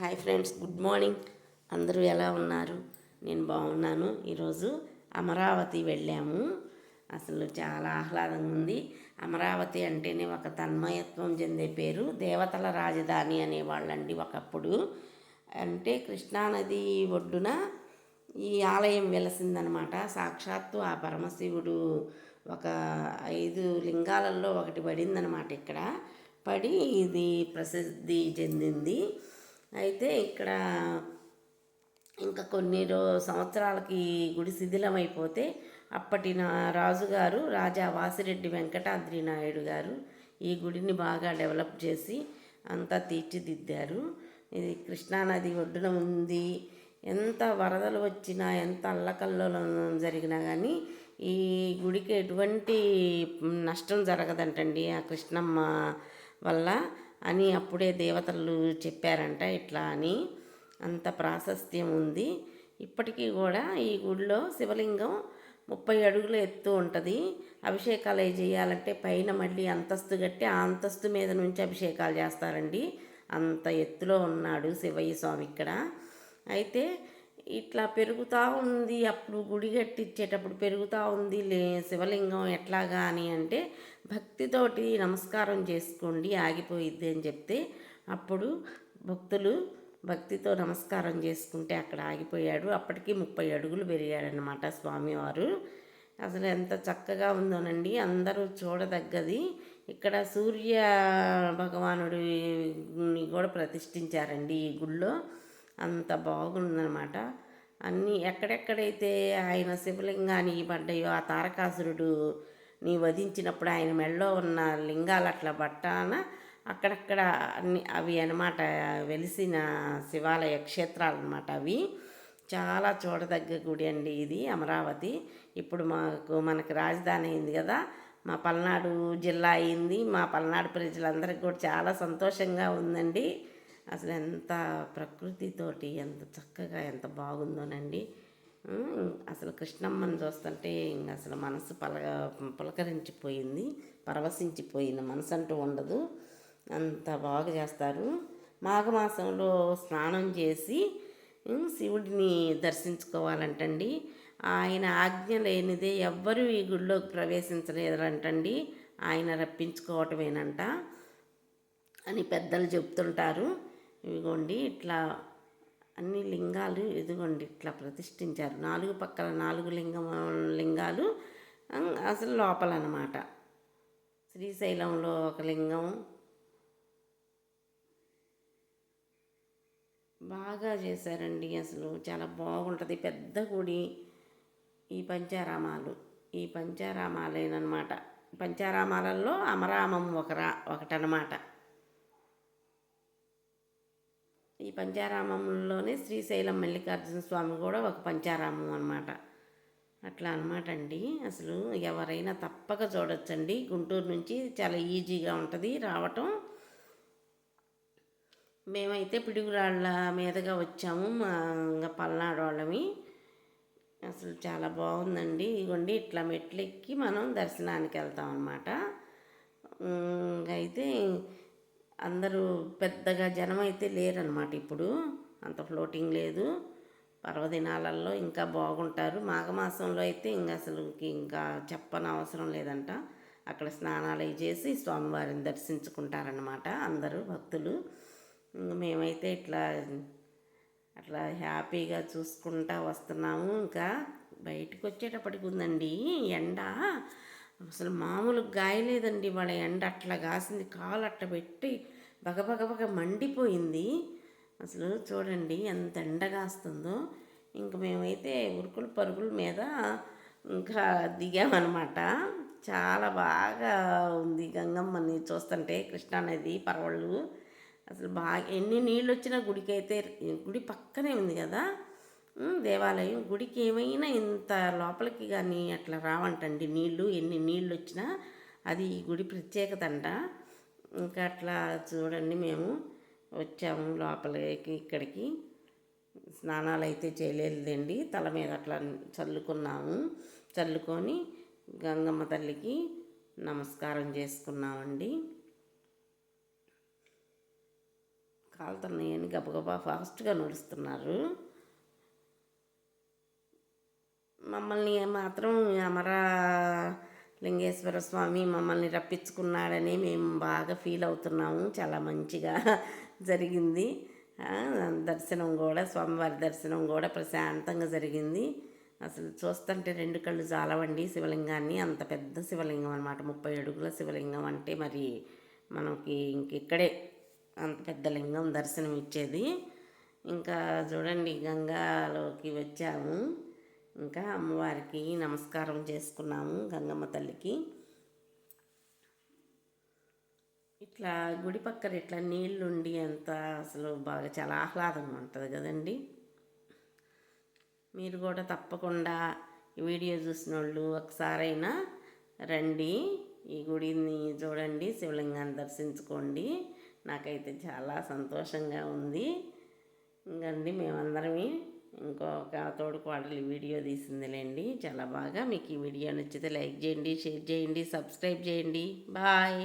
Hi friends good morning. అందరూ ఎలా ఉన్నారు? నేను బాగున్నాను. ఈరోజు అమరావతి వెళ్ళాము. అసలు చాలా ఆహ్లాదంగా ఉంది. అమరావతి అంటేనే ఒక తన్మయత్వం చెందే పేరు. దేవతల రాజధాని అనేవాళ్ళండి ఒకప్పుడు. అంటే కృష్ణానది ఒడ్డున ఈ ఆలయం వెలసిందనమాట. సాక్షాత్తు ఆ పరమశివుడు ఒక ఐదు లింగాలలో ఒకటి పడిందనమాట ఇక్కడ. పడి ఇది ప్రసిద్ధి చెందింది. అయితే ఇక్కడ ఇంకా కొన్ని రో సంవత్సరాలకి గుడి శిథిలమైపోతే అప్పటి నా రాజుగారు రాజా వాసిరెడ్డి వెంకటాద్రి నాయుడు గారు ఈ గుడిని బాగా డెవలప్ చేసి అంతా తీర్చిదిద్దారు. ఇది కృష్ణానది ఒడ్డున ఉంది. ఎంత వరదలు వచ్చినా ఎంత అల్లకల్లోలం జరిగినా కానీ ఈ గుడికి ఎటువంటి నష్టం జరగదంటండి ఆ కృష్ణమ్మ వల్ల. అని అప్పుడే దేవతలు చెప్పారంట ఇట్లా అని అంత ప్రాశస్త్యం ఉంది. ఇప్పటికీ కూడా ఈ గుడిలో శివలింగం ముప్పై అడుగుల ఎత్తు ఉంటుంది. అభిషేకాలు అవి చేయాలంటే పైన మళ్ళీ అంతస్తు కట్టి ఆ అంతస్తు మీద నుంచి అభిషేకాలు చేస్తారండి. అంత ఎత్తులో ఉన్నాడు శివయ్య స్వామి ఇక్కడ. అయితే ఇట్లా పెరుగుతూ ఉంది. అప్పుడు గుడి కట్టించేటప్పుడు పెరుగుతూ ఉంది. లే శివలింగం ఎట్లాగా అని అంటే భక్తితోటి నమస్కారం చేసుకోండి ఆగిపోయిద్ది అని చెప్తే అప్పుడు భక్తులు భక్తితో నమస్కారం చేసుకుంటే అక్కడ ఆగిపోయాడు. అప్పటికి ముప్పై అడుగులు పెరిగాడనమాట స్వామివారు. అసలు ఎంత చక్కగా ఉందోనండి. అందరూ చూడదగ్గది. ఇక్కడ సూర్య భగవానుడిని కూడా ప్రతిష్ఠించారండి ఈ గుళ్ళో అంత బాగుందనమాట అన్నీ ఎక్కడెక్కడైతే ఆయన శివలింగాన్ని పడ్డాయో ఆ తారకాసురుడు నీ వధించినప్పుడు ఆయన మెడలో ఉన్న లింగాలు అట్లా పట్టాన అక్కడక్కడ అన్ని అవి అనమాట వెలిసిన శివాలయ క్షేత్రాలు అనమాట అవి. చాలా చూడదగ్గ గుడి అండి ఇది అమరావతి. ఇప్పుడు మాకు మనకు రాజధాని అయింది కదా మా పల్నాడు జిల్లా అయింది. మా పల్నాడు ప్రజలందరికీ కూడా చాలా సంతోషంగా ఉందండి. అసలు ఎంత ప్రకృతితోటి ఎంత చక్కగా ఎంత బాగుందోనండి. అసలు కృష్ణమ్మని చూస్తుంటే ఇంక అసలు మనసు పలక పులకరించిపోయింది పరవశించిపోయింది. మనసు అంటూ ఉండదు. అంత బాగా చేస్తారు. మాఘమాసంలో స్నానం చేసి శివుడిని దర్శించుకోవాలంటండి. ఆయన ఆజ్ఞ లేనిదే ఎవ్వరూ ఈ గుడిలోకి ప్రవేశించలేరంటండి ఆయన రప్పించుకోవటమేనంట అని పెద్దలు చెప్తుంటారు. ఇదిగోండి ఇట్లా అన్ని లింగాలు ఇదిగోండి ఇట్లా ప్రతిష్ఠించారు. నాలుగు పక్కల నాలుగు లింగం లింగాలు అసలు లోపలన్నమాట. శ్రీశైలంలో ఒక లింగం. బాగా చేశారండి అసలు. చాలా బాగుంటుంది. పెద్ద గుడి. ఈ పంచారామాలు. ఈ పంచారామాలేనమాట పంచారామాలలో అమరామం ఒకరా ఒకటనమాట ఈ పంచారామంలోనే శ్రీశైలం మల్లికార్జున స్వామి కూడా ఒక పంచారామం అనమాట అట్లా అనమాట అండి. అసలు ఎవరైనా తప్పక చూడొచ్చండి. గుంటూరు నుంచి చాలా ఈజీగా ఉంటుంది రావటం. మేమైతే పిడుగురాళ్ళ మీదుగా వచ్చాము మా ఇంకా పల్నాడు వాళ్ళమి. అసలు చాలా బాగుందండి. ఇదిగోండి ఇట్లా మెట్లు ఎక్కి మనం దర్శనానికి వెళ్తాం అనమాట అయితే అందరూ పెద్దగా జనం అయితే లేరనమాట ఇప్పుడు. అంత ఫ్లోటింగ్ లేదు. పర్వదినాలలో ఇంకా బాగుంటారు. మాఘమాసంలో అయితే ఇంకా అసలు ఇంకా చెప్పని అవసరం లేదంట. అక్కడ స్నానాలు చేసి స్వామివారిని దర్శించుకుంటారనమాట అందరూ భక్తులు. మేమైతే ఇట్లా అట్లా హ్యాపీగా చూసుకుంటా వస్తున్నాము. ఇంకా బయటకు వచ్చేటప్పటికి ఉందండి ఎండ. అసలు మామూలు గాయలేదండి వాళ్ళ ఎండ. అట్లా కాసింది. కాలు అట్ట పెట్టి బగబగబగ మండిపోయింది. అసలు చూడండి ఎంత ఎండగాస్తుందో ఇంక మేమైతే ఉరుకుల పరుగుల మీద ఇంకా దిగామన్నమాట. చాలా బాగా ఉంది గంగమ్మని చూస్తుంటే కృష్ణానది పర్వాళ్ళు. అసలు బాగా ఎన్ని నీళ్ళు వచ్చినా గుడికి అయితే గుడి పక్కనే ఉంది కదా. దేవాలయం గుడికి ఏమైనా ఇంత లోపలికి కానీ అట్లా రావంటండి నీళ్ళు. ఎన్ని నీళ్ళు వచ్చినా అది ఈ గుడి ప్రత్యేకత అంట ఇంకా అట్లా చూడండి మేము వచ్చాము లోపలికి ఇక్కడికి. స్నానాలు అయితే చేయలేదండి. తల మీద అట్లా చల్లుకున్నాము. చల్లుకొని గంగమ్మ తల్లికి నమస్కారం చేసుకున్నామండి. కాలుతున్నాయని గబగబా ఫాస్ట్గా నడుస్తున్నారు. మమ్మల్ని మాత్రం అమరా లింగేశ్వర స్వామి మమ్మల్ని రప్పించుకున్నాడని మేము బాగా ఫీల్ అవుతున్నాము. చాలా మంచిగా జరిగింది. దర్శనం కూడా స్వామివారి దర్శనం కూడా ప్రశాంతంగా జరిగింది. అసలు చూస్తుంటే రెండు కళ్ళు చాలవండి శివలింగాన్ని. అంత పెద్ద శివలింగం అనమాట ముప్పై అడుగుల శివలింగం అంటే మరి మనకి ఇంకెక్కడే అంత పెద్ద లింగం దర్శనం ఇచ్చేది ఇంకా చూడండి గంగాలోకి వచ్చాము. ఇంకా అమ్మవారికి నమస్కారం చేసుకున్నాము గంగమ్మ తల్లికి. ఇట్లా గుడి పక్కన ఇట్లా నీళ్ళుండి అంత అసలు బాగా చాలా ఆహ్లాదంగా ఉంటుంది కదండి. మీరు కూడా తప్పకుండా ఈ వీడియో చూసిన వాళ్ళు ఒకసారైనా రండి ఈ గుడిని చూడండి శివలింగాన్ని దర్శించుకోండి. నాకైతే చాలా సంతోషంగా ఉంది. ఇంకండి మేమందరమే ఇంకొక తోడు కోడలు వీడియో తీసిందిలేండి. చాలా బాగా మీకు ఈ వీడియో నచ్చితే లైక్ చేయండి షేర్ చేయండి సబ్స్క్రైబ్ చేయండి. బాయ్.